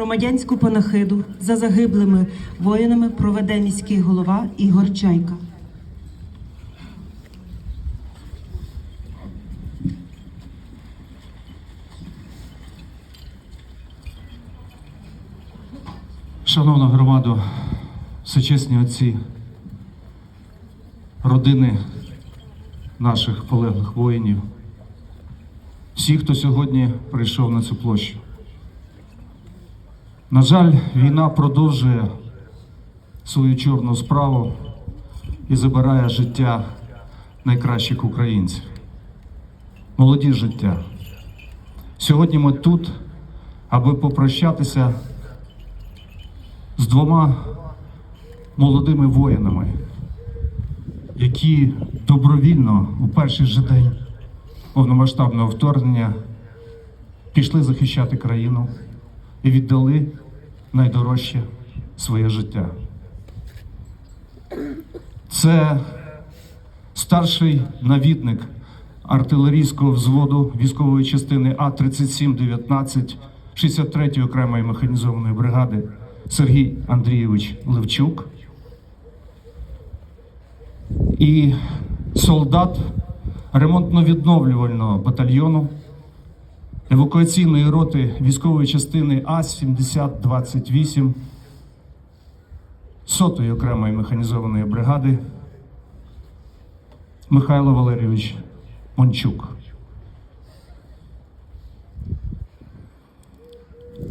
Громадянську панахиду за загиблими воїнами проведе міський голова Ігор Чайка. Шановна громада, всечесні отці, родини наших полеглих воїнів, всі, хто сьогодні прийшов на цю площу. На жаль, війна продовжує свою чорну справу і забирає життя найкращих українців, молоді життя. Сьогодні ми тут, аби попрощатися з двома молодими воїнами, які добровільно у перший же день повномасштабного вторгнення пішли захищати країну і віддали найдорожче своє життя. Це старший навідник артилерійського взводу військової частини А-3719 63-ї окремої механізованої бригади Сергій Андрійович Левчук і солдат ремонтно-відновлювального батальйону евакуаційної роти військової частини А-7028 сотої окремої механізованої бригади Михайло Валерійович Мончук.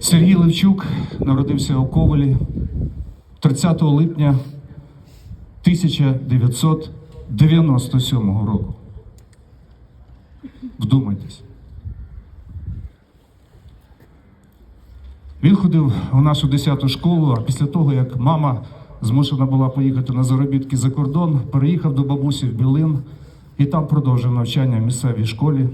Сергій Левчук народився у Ковалі 30 липня 1997 року. Вдумайтесь. Він ходив у нашу 10-ту школу, а після того, як мама змушена була поїхати на заробітки за кордон, переїхав до бабусі в Білин і там продовжив навчання в місцевій школі.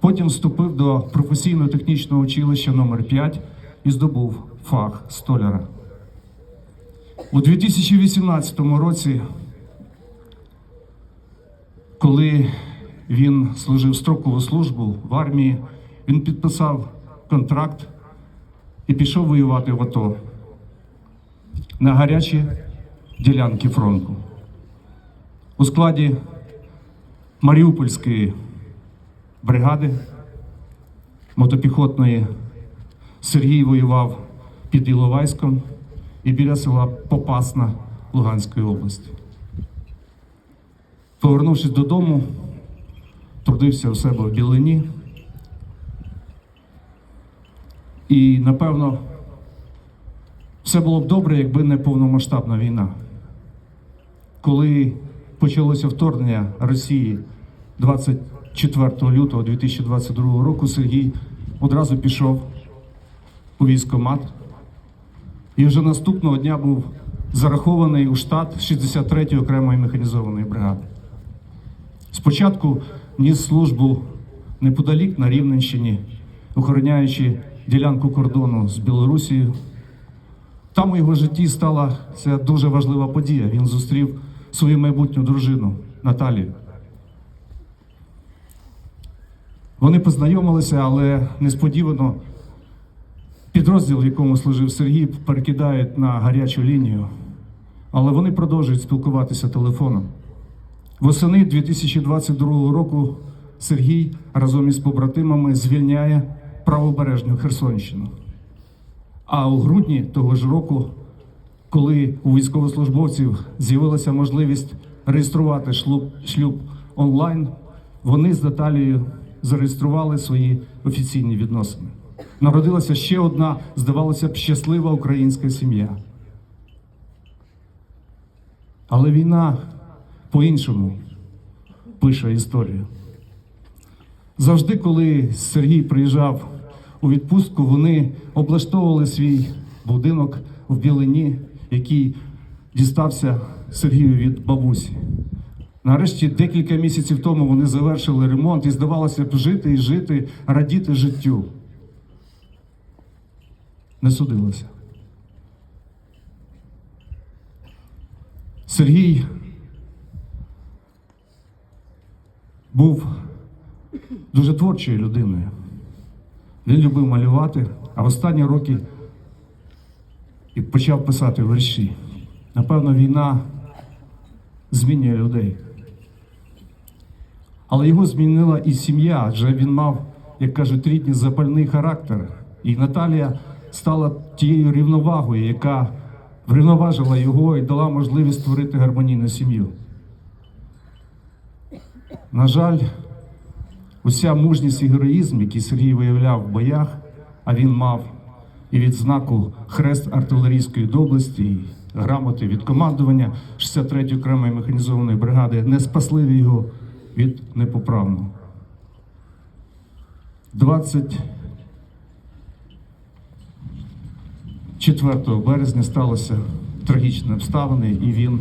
Потім вступив до професійно-технічного училища номер 5 і здобув фах столяра. У 2018 році, коли він служив строкову службу в армії, він підписав контракт і пішов воювати в АТО на гарячі ділянки фронту. У складі Маріупольської бригади мотопіхотної Сергій воював під Іловайськом і біля села Попасна Луганської області. Повернувшись додому, трудився у себе в Білині. І, напевно, все було б добре, якби не повномасштабна війна. Коли почалося вторгнення Росії 24 лютого 2022 року, Сергій одразу пішов у військкомат і вже наступного дня був зарахований у штат 63-ї окремої механізованої бригади. Спочатку ніс службу неподалік на Рівненщині, охороняючи ділянку кордону з Білорусією. Там у його житті стала ця дуже важлива подія. Він зустрів свою майбутню дружину Наталію. Вони познайомилися, але несподівано підрозділ, в якому служив Сергій, перекидають на гарячу лінію. Але вони продовжують спілкуватися телефоном. Восени 2022 року Сергій разом із побратимами звільняє правобережну Херсонщину. А у грудні того ж року, коли у військовослужбовців з'явилася можливість реєструвати шлюб, шлюб онлайн, вони з Наталією зареєстрували свої офіційні відносини. Народилася ще одна, здавалося б, щаслива українська сім'я. Але війна по-іншому пише історію. Завжди, коли Сергій приїжджав у відпустку, вони облаштовували свій будинок в Білині, який дістався Сергію від бабусі. Нарешті, декілька місяців тому вони завершили ремонт і здавалося б жити і жити, радіти життю. Не судилося. Сергій був дуже творчою людиною. Він любив малювати, а в останні роки і почав писати вірші. Напевно, війна змінює людей. Але його змінила і сім'я, адже він мав, як кажуть, рідні запальний характер. І Наталія стала тією рівновагою, яка врівноважила його і дала можливість створити гармонійну сім'ю. На жаль, уся мужність і героїзм, який Сергій виявляв в боях, а він мав і відзнаку хрест артилерійської доблесті, і грамоти від командування 63-ї окремої механізованої бригади, не спасли його від непоправного. 24 березня сталося трагічні обставини, і він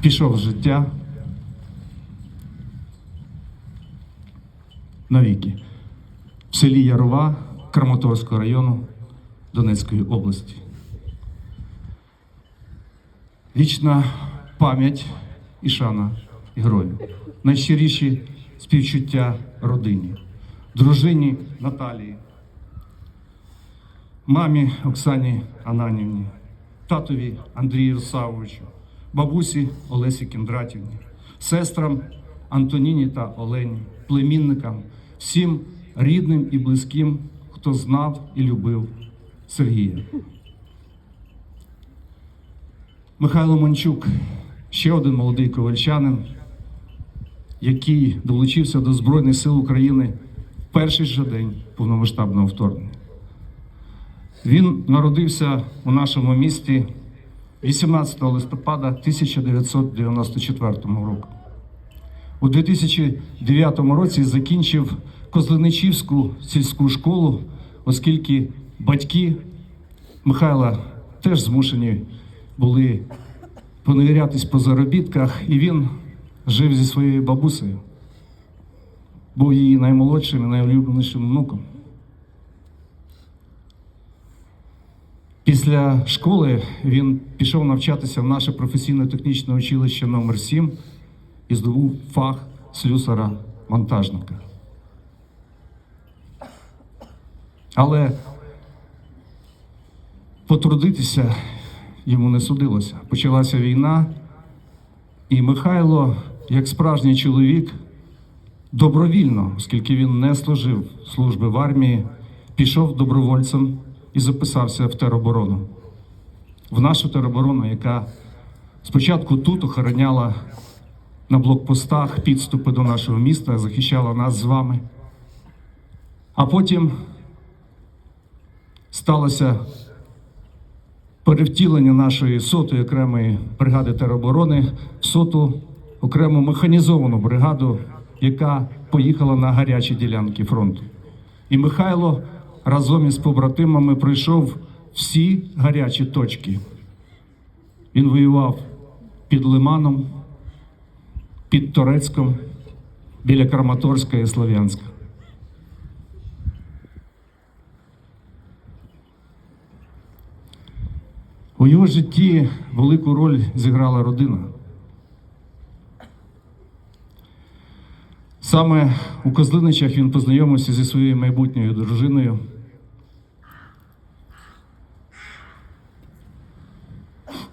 пішов з життя навіки в селі Ярова Краматорського району Донецької області. Вічна пам'ять і шана герою. Найщиріші співчуття родині, дружині Наталії, мамі Оксані Ананівні, татові Андрію Савовичу, бабусі Олесі Кіндратівні, сестрам Антоніні та Олені, племінникам, всім рідним і близьким, хто знав і любив Сергія. Михайло Мончук, ще один молодий ковальчанин, який долучився до Збройних сил України в перший же день повномасштабного вторгнення. Він народився у нашому місті 18 листопада 1994 року. У 2009 році закінчив Козленичівську сільську школу, оскільки батьки Михайла теж змушені були поневірятись по заробітках, і він жив зі своєю бабусею, був її наймолодшим і найулюбленішим внуком. Після школи він пішов навчатися в наше професійно-технічне училище номер 7 і здобув фах слюсара-монтажника. Але потрудитися йому не судилося. Почалася війна, і Михайло, як справжній чоловік, добровільно, оскільки він не служив служби в армії, пішов добровольцем і записався в тероборону. В нашу тероборону, яка спочатку тут охороняла на блокпостах підступи до нашого міста, захищала нас з вами. А потім сталося перевтілення нашої сотої окремої бригади тероборони в соту окрему механізовану бригаду, яка поїхала на гарячі ділянки фронту. І Михайло разом із побратимами пройшов всі гарячі точки. Він воював під Лиманом, під Торецьком, біля Краматорська і Слов'янська. У його житті велику роль зіграла родина. Саме у Козлиничах він познайомився зі своєю майбутньою дружиною.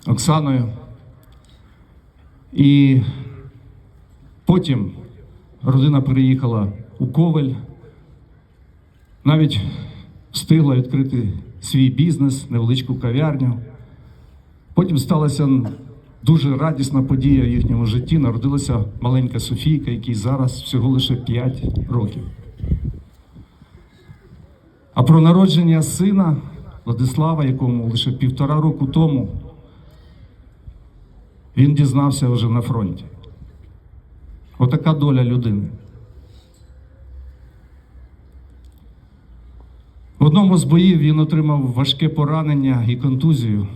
Оксаною. І потім родина переїхала у Ковель, навіть встигла відкрити свій бізнес, невеличку кав'ярню. Потім сталася дуже радісна подія в їхньому житті. Народилася маленька Софійка, якій зараз всього лише 5 років. А про народження сина Владислава, якому лише півтора року тому він дізнався вже на фронті. Отака доля людини. В одному з боїв він отримав важке поранення і контузію.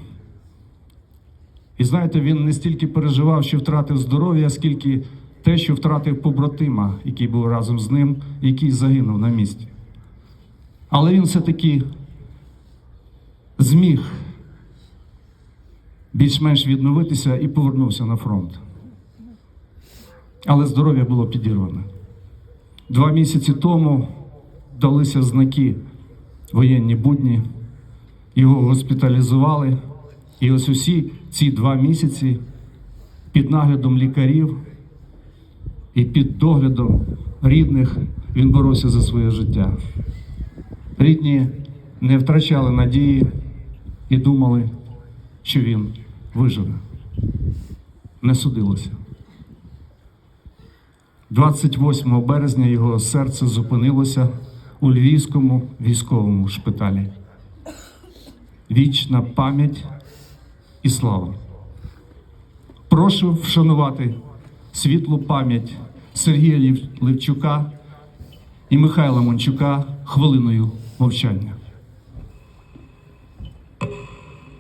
І знаєте, він не стільки переживав, що втратив здоров'я, скільки те, що втратив побратима, який був разом з ним, який загинув на місці. Але він все-таки зміг більш-менш відновитися і повернувся на фронт. Але здоров'я було підірване. Два місяці тому далися знаки воєнні будні. його госпіталізували. І ось усі ці два місяці під наглядом лікарів і під доглядом рідних він боровся за своє життя. Рідні не втрачали надії і думали, що він виживе. Не судилося. 28 березня його серце зупинилося у Львівському військовому шпиталі. Вічна пам'ять і слава. Прошу вшанувати світлу пам'ять Сергія Левчука і Михайла Мончука хвилиною мовчання.